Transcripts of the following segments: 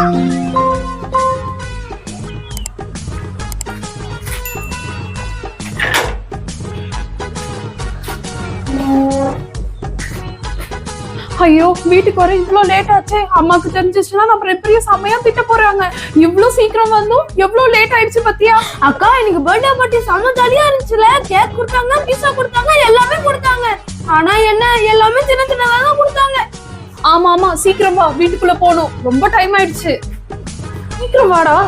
ஐயோ வீட்டுக்கு வர இவ்வளோ லேட் ஆச்சு. அம்மாக்கு தெரிஞ்சிச்சுன்னா நம்ம எப்படியும் செம்மையா திட்ட போறாங்க. இவ்வளோ சீக்கிரம் வந்தும் எவ்வளோ லேட் ஆயிடுச்சு பத்தியா? அக்கா எனக்கு பர்த்டே பார்ட்டி செம்ம ஜாலியா இருந்துச்சுல. கேக் கொடுத்தாங்க பீஸா கொடுத்தாங்க எல்லாமே கொடுத்தாங்க. ஆனா என்ன எல்லாமே சின்ன சின்னதா தான் கொடுத்தாங்க. ஆமா ஆமா சீக்கிரம் வா வீட்டுக்குள்ள போகணும். ரொம்ப டைம் ஆயிடுச்சு. சீக்கிரம் வாடா.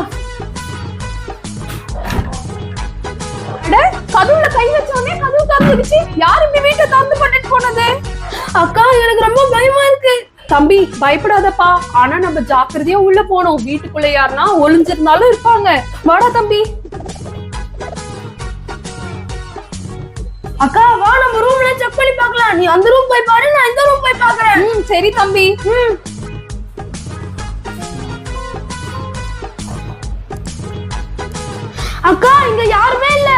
கதவுல கை வச்சோடனே கதவு திறந்துடுச்சு யார் இப்படி வீட்டை திறந்து பண்ணிட்டு போனது? அக்கா எனக்கு ரொம்ப பயமா இருக்கு. தம்பி பயப்படாதப்பா. ஆனா நம்ம ஜாக்கிரதையா உள்ள போனோம் வீட்டுக்குள்ள யாருன்னா ஒளிஞ்சிருந்தாலும் இருப்பாங்க. வாடா தம்பி. அக்கா வா நம்ம ரூம்ல செக் பண்ணி பார்க்கலாம். நீ அந்த ரூம் போய் பாரு நான் இந்த ரூம் போய் பார்க்கறேன். சரி தம்பி. அக்கா இங்க யாருமே இல்ல.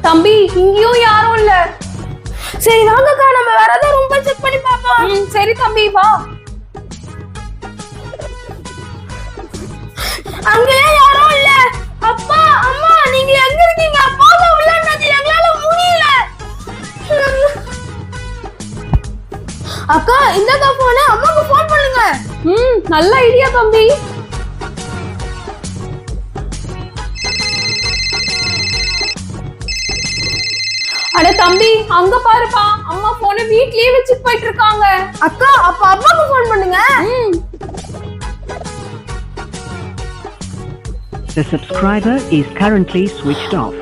தம்பி இங்கேயும் யாரும் இல்ல. சரி வாங்கக்கா நம்ம வேற அக்கா இந்தக்கா போன அம்மாக்கு ஃபோன் பண்ணுங்க. ம் நல்ல ஐடியா தம்பி. அட தம்பி அங்க பாருப்பா. அம்மா போன வீட்லயே வச்சுட்டு போயிட்டு இருக்காங்க அக்கா அப்ப அம்மாக்கு ஃபோன் பண்ணுங்க. ம். The subscriber is currently switched off.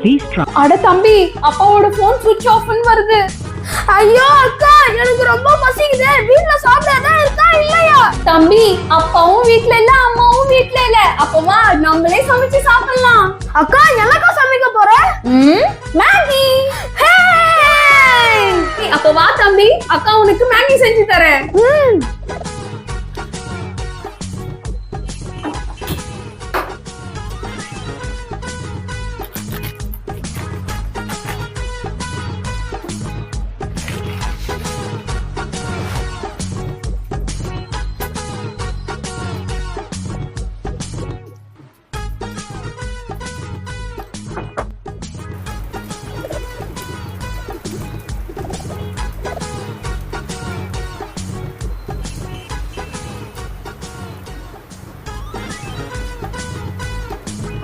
Please try. அட தம்பி அப்பாவோட போன் சுவிட்ச் ஆஃப்னு வருது. ஐயோ அக்கா எனக்கு ரொம்ப பசிக்குது. வீட்ல சாப்பிடாத இருக்கா இல்லையா? தம்பி அப்பாவும் வீட்ல இல்ல அம்மாவும் வீட்ல இல்ல. அப்பவா நம்மளே சமைச்சு சாப்பிடலாம். அக்கா எனக்கா சமைக்க போற? மேகி. அப்ப வா தம்பி அக்கா உனக்கு மேகி செஞ்சு தரேன்.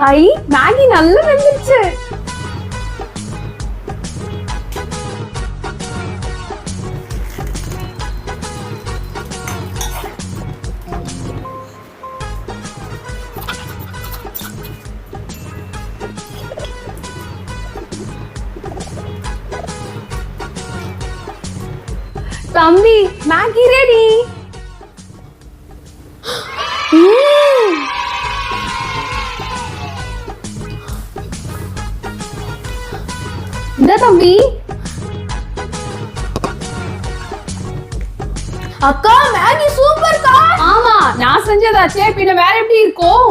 ஐ மேகி நல்லா வெந்துருச்சு. தம்பி மேகி ரெடி இந்த தம்பி. அக்கா மேகி சூப்பர்க்கா ஆமா நான் செஞ்சதாச்சே பின்ன வேற எப்படி இருக்கும்.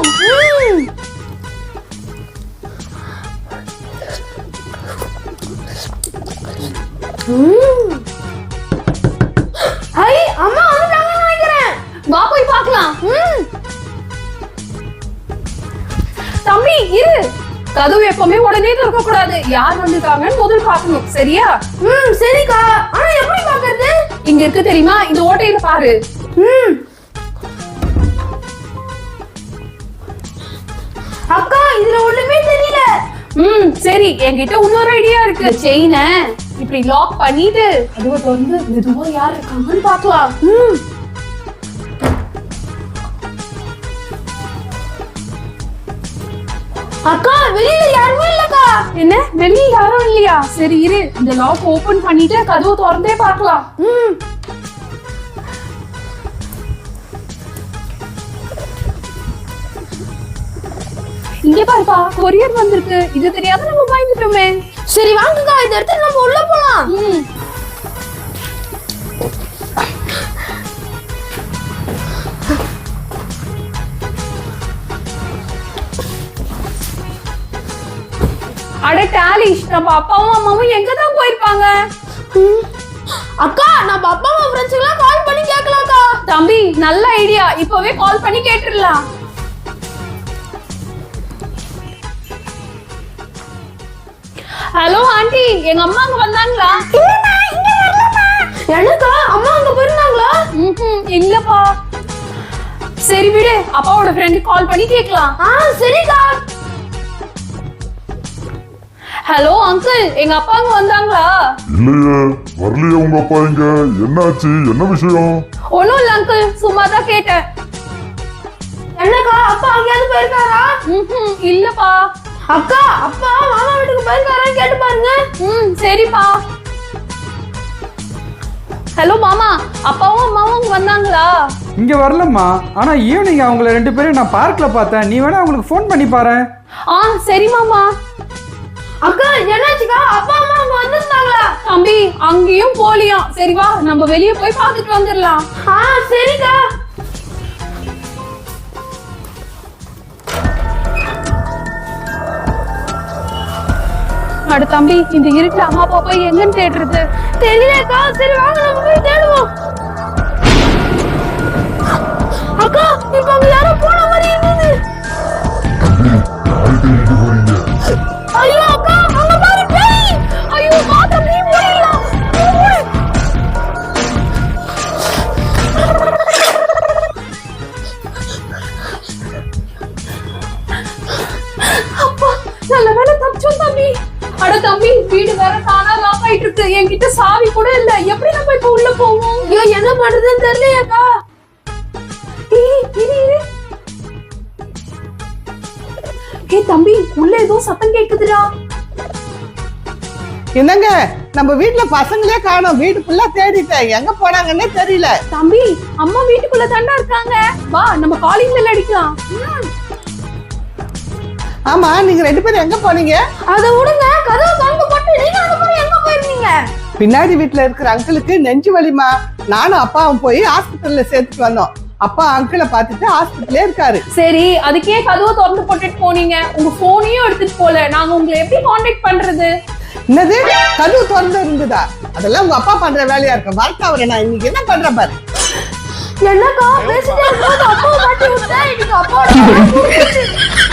ஐ அம்மா வந்துட்டாங்கன்னு நினைக்கிறேன். வா போய் பார்க்கலாம். தம்பி இரு. கதவு எப்பவுமே உடனே திறக்க கூடாது யார் வந்திருக்காங்கன்னு முதல் பார்க்கணும். சரியா? ம் சரிக்கா. ஆனா எப்படி பாக்குறது இங்க இருக்கு தெரியுமா? இந்த ஓட்டையில பாரு. ம். அக்கா இதுல ஒண்ணுமே தெரியல. ம் சரி. என்கிட்ட இன்னொரு ஐடியா இருக்கு. செயின இப்படி லாக் பண்ணிட்டு கதவை வந்து மெதுவா யார் இருக்காங்கன்னு பார்க்கலாம். ம். அக்கா வெளியில யாருமே இல்லக்கா. என்ன? வெளியே யாரும் இல்லையா? சரி இரு. இந்த லாக் ஓபன் பண்ணிட்டு கதவை திறந்தே பார்க்கலாம். ம். இங்க பாருப்பா கொரியர் வந்திருக்கு. இது தெரியாம நம்ம பயந்துட்டோமே. சரி வாங்கக்கா. இதை எடுத்து நம்ம உள்ள போலாம். ம். அட டாலிஷ் நம்ம அப்பாவும் அம்மாவும் எங்க தான் போயிருப்பாங்க. அக்கா நம்ம அப்பா அம்மா ஃப்ரெண்ட்ஸுக்கெல்லாம் கால் பண்ணி கேட்கலாம்க்கா. தம்பி நல்ல ஐடியா இப்பவே கால் பண்ணி கேட்டுடலாம். ஹலோ ஆண்டி எங்க அம்மா அங்க வந்தாங்களா? எனக்கா? அம்மா அங்க போயிருந்தாங்களா? இல்லப்பா. சரி விடு அப்பாவோட ஃப்ரெண்டு கால் பண்ணி கேட்கலாம். ஆ சரிக்கா. ஹலோ அங்கிள் எங்க அப்பா அங்க வந்தாங்களா? இல்லையே. வரலையே உங்க அப்பா இங்க. என்னாச்சு? என்ன விஷயம்? ஒண்ணும் இல்ல அங்கிள் சும்மா தான் கேட்டேன். என்னக்கா அப்பா அங்கேயாவது போயிருக்காரா? இல்லப்பா. அக்கா அப்பா மாமா வீட்டுக்கு போயிருக்காரான்னு கேட்டு பாருங்க. ம் சரிப்பா. ஹலோ மாமா. அப்பாவும் அம்மாவும் அங்க வந்தாங்களா? இங்க வரலம்மா. ஆனா ஈவினிங் அவங்கள ரெண்டு பேரும் நான் பார்க்ல பார்த்தேன். நீ வேணா அவங்களுக்கு ஃபோன் பண்ணி பாரு ஆ சரி மாமா. அக்கா என்னாச்சுக்கா? அப்பா அம்மா அங்க வந்திருந்தாங்களா? தம்பி அங்கேயும் போலியாம் சரி வா நம்ம வெளிய போய் பார்த்துட்டு வந்துடலாம். ஆ சரிக்கா. அட தம்பி இந்த இருட்டுல அம்மா அப்பா போய் எங்கன்னு தேடுறது? தெரியலக்கா. சரி வாங்க நம்ம போய் தேடுவோம். அக்கா இப்ப அங்க யாரோ போன மாதிரி இருந்தது. ஐயோ தம்பி வீடு வேற தானா லாக் ஆயிட்டு இருக்கு என்கிட்ட சாவி கூட இல்ல. எப்படி நம்ம இப்ப உள்ள போவோம்? ஐயோ என்ன பண்றதுன்னு தெரியலையாக்கா. ஏய் தம்பி உள்ள ஏதோ சத்தம் கேக்குதுடா. என்னங்க? நம்ம வீட்ல பசங்களே காணோம். வீடு ஃபுல்லா தேடிட்டேன் எங்க போனாங்கன்னே தெரியல. தம்பி அம்மா வீட்டுக்குள்ள தாண்டா இருக்காங்க. வா நம்ம காலிங் பெல் அடிக்கலாம். ஆமா நீங்க ரெண்டு பேரும் எங்க போனீங்க? அத விடுங்க கதவு திறந்து போட்டு நீங்க அந்த மாதிரி எங்க போயிருந்தீங்க? பின்னாடி வீட்ல இருக்கிற அங்கிளுக்கு நெஞ்சு வலிமா? நானும் அப்பாவும் போய் ஹாஸ்பிட்டல்ல சேர்த்துட்டு வந்தோம். அப்பா அங்கிளை பார்த்துட்டு ஹாஸ்பிட்டல்லே இருக்காரு. சரி அதுக்கே கதவை திறந்து போட்டுட்டு போனீங்க. உங்க போனையும் எடுத்துட்டு போல. நாங்க உங்களை எப்படி காண்டாக்ட் பண்றது? என்னது? கதவு திறந்து இருந்ததா? அதெல்லாம் உங்க அப்பா பண்ற வேலையா இருக்கும். வரட்டா அவரை நான் இன்னைக்கு என்ன பண்றேன் பாரு. என்னக்கா பேசிட்டே அப்பாவை மாட்டி விட்டேன். இன்னைக்கு அப்பாவோட